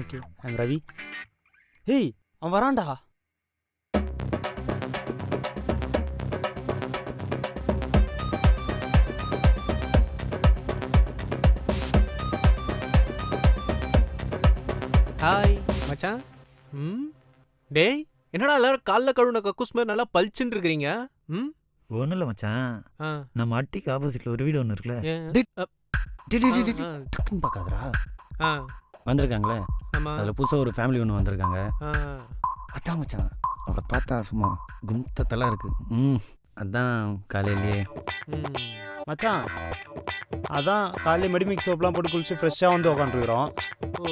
Okay I'm Ravi hey அவன் வரான்டா. Hi மச்சான். ம்? டேய் என்னடா எல்லாரும் காலைல கழுவுன கக்கூஸ் மாதிரி நல்லா பளிச்சுன்னு இருக்கிறீங்க ம்? ஒன்றும் இல்லை மச்சான் நம்ம அட்டிக்கு ஆப்போசிட்ல ஒரு வீடு ஒன்று இருக்குல்ல. டக்குன்னு பார்க்காதடா. ஆ, வந்திருக்காங்களே. அதில் புதுசாக ஒரு ஃபேமிலி ஒன்று வந்திருக்காங்க. அதான் மச்சான். அவளை பார்த்தா சும்மா குந்தத்தெல்லாம் இருக்கு. ம் அதான் காலையிலேயே. மச்சான் அதான் காலையில் மெடிமிக் சோப்லாம் போட்டு குளிச்சு ஃப்ரெஷ்ஷாக வந்து உட்காந்துருக்குறோம் ஓ.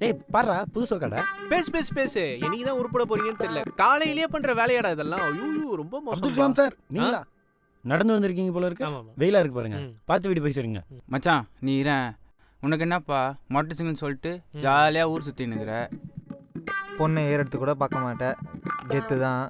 ஏய் பாரா புதுசா கடை பேசு பேசு பேசு. என்னைக்கு தான் உருப்பட போறீங்கன்னு தெரியல. காலையிலேயே பண்ற வேலையாடா இதெல்லாம். ஐயோ ரொம்ப அப்துல் மோசம் கலாம் சார் நீங்களா? நடந்து வந்திருக்கீங்க போல இருக்கு. ஆமா ஆமா வெயிலா இருக்கு பாருங்க. ம். பார்த்து வீடு போய் சரிங்க. மச்சான் நீ இரேன் உனக்கு என்னப்பா? மொட்டை சிங்கன்னு சொல்லிட்டு. ஜாலியாக ஊர் சுற்றி நிற்கிற பொண்ணை ஏறெடுத்து கூட பார்க்க மாட்டேன். கெத்து தான்.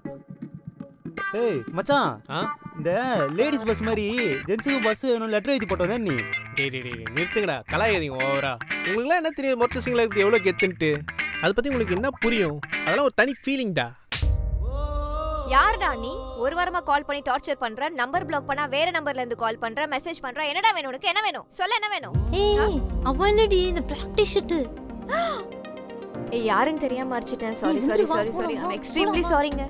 ஏய் மச்சான். ஆ? இந்த லேடிஸ் பஸ் மாதிரி ஜென்ஸுக்கு பஸ் வேணும் லெட்டர் எழுதி போட்டு வந்தேன் நீ. டேய் டேய் டேய் நிறுத்துங்கடா. கலாயாதீங்க ஓவரா. உங்களுக்குலாம் என்ன தெரியும் மொத்த சிங்கிள் இருக்குது எவ்வளோ கெத்துன்ட்டு. அதை பத்தி உங்களுக்கு என்ன புரியும்? அதெல்லாம் ஒரு தனி ஃபீலிங்டா யாருடா நீ? ஒரு வாரமா கால் பண்ணி டார்ச்சர் பண்ற நம்பர் பிளாக் பண்ணா வேற நம்பர்ல இருந்து கால் பண்ற மெசேஜ் பண்ற என்னடா வேணும் உனக்கு? என்ன வேணும்? சொல்ல என்ன வேணும்? ஏய் இல்லடி இந்த பிராக்டிஸ் ஷர்ட் ஏய் யாருன்னு தெரியாம அடிச்சிட்டேன் சாரி சாரி சாரி சாரி வா, ஐம் எக்ஸ்ட்ரீம்லி. சாரிங்க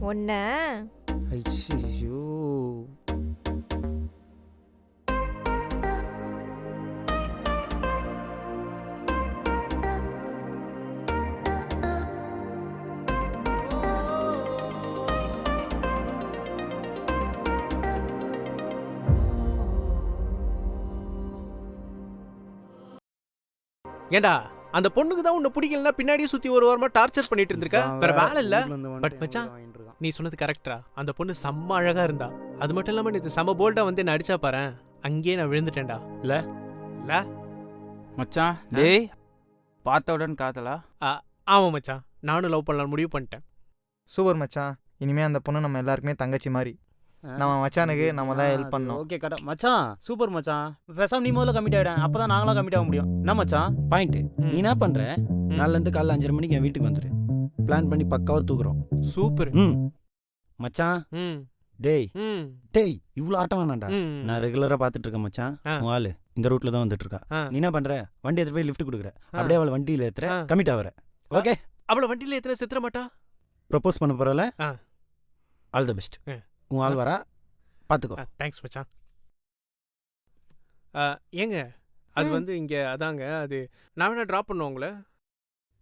ஒன்ன ஐயோ ஏண்டா? அந்த பொண்ணுக்கு தான் உன்னை பிடிக்கலன்னா பின்னாடியே சுத்தி ஒரு வாரமா டார்ச்சர் பண்ணிட்டு இருந்திருக்க. வேற வேலை இல்ல. பட் மச்சான், நீ சொன்னது கரெக்டா அந்த பொண்ணு செம்ம அழகா இருந்தா. அது மட்டும் இல்லாம நேத்து செம்ம போல்டா வந்து என்ன அடிச்சா பாரு அங்கேயே நான் விழுந்துட்டேன்டா. இல்ல? இல்ல மச்சான் டேய் பார்த்த உடனே காத்தலா ஆமா மச்சான். நானும் லவ் பண்ணலாம் முடிவு பண்ணிட்டேன். சூப்பர் மச்சான். இனிமே அந்த பொண்ணு நம்ம எல்லாருக்குமே தங்கச்சி மாதிரி. நம்ம மச்சானுக்கு நம்ம தான் ஹெல்ப் பண்ணோம். ஓகே கடை மச்சான் சூப்பர் மச்சான். பேசாம நீ முதல்ல கமிட் ஆயிடும் அப்பதான் நாங்களா கமிட் ஆக முடியும். என்ன மச்சான்? பாயிண்ட் நீ என்ன பண்ற? நாலுல இருந்து காலைல அஞ்சரை மணிக்கு என் வீட்டுக்கு வந்துரு. பிளான் பண்ணி பக்காவா தூக்குறோம் சூப்பர் ம். மச்சான். ம். டேய். டேய் இவ்வளோ ஆட்டம் வேணாண்டா. நான் ரெகுலரா பார்த்துட்டு இருக்கேன் மச்சான். உன் ஆளு. இந்த ரூட்ல தான் வந்துட்டு இருக்கா. நீ என்ன பண்ற? வண்டி எடுத்து போய் லிஃப்ட் கொடுக்குற. அப்படியே அவளை வண்டியில ஏத்துற. கமிட் ஆகுற ஓகே அவள வண்டியில எத்தனை செத்துற மாட்டா? ப்ரப்போஸ் பண்ண போறல. All the best. உன் ஆள் வரா? பாத்துக்கோ. தேங்க்ஸ் மச்சான். ஆ, ஏங்க அது. வந்து இங்க அதாங்க அது நான் வேணா டிராப் பண்ணுவோம் உங்களை?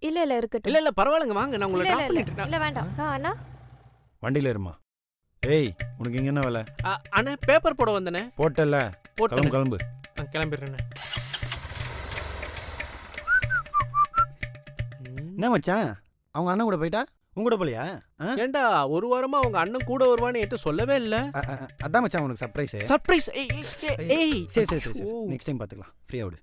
இல்ல இல்ல இருக்கட்டும். இல்ல இல்ல பரவாயில்லைங்க வாங்க நான் உங்களை டிராப் இல்ல பண்ணிட்டு இல்ல வேண்டாம். ஆ, அண்ணா? வண்டியில இருமா. ஏய் உனக்கு இங்க என்ன வேலை? ஆ, அண்ணா பேப்பர் போட வந்தனே. போட்டல போட்டேன். கிளம்பு கிளம்பு. கிளம்பிடுறேன் என்ன மச்சான்? அவங்க அண்ணன் கூட போயிட்டா? உங்க கூட போலியா? ஆ? ஏண்டா ஒரு வாரமா அவங்க அண்ணன் கூட வருவான்னு என்கிட்ட சொல்லவே இல்ல. அதான் மச்சான் உனக்கு சர்ப்ரைஸ் சர்ப்ரைஸ் ஏய் சரி சரி சரி. நெக்ஸ்ட் டைம் பாத்துக்கலாம். ஃப்ரீயா விடு.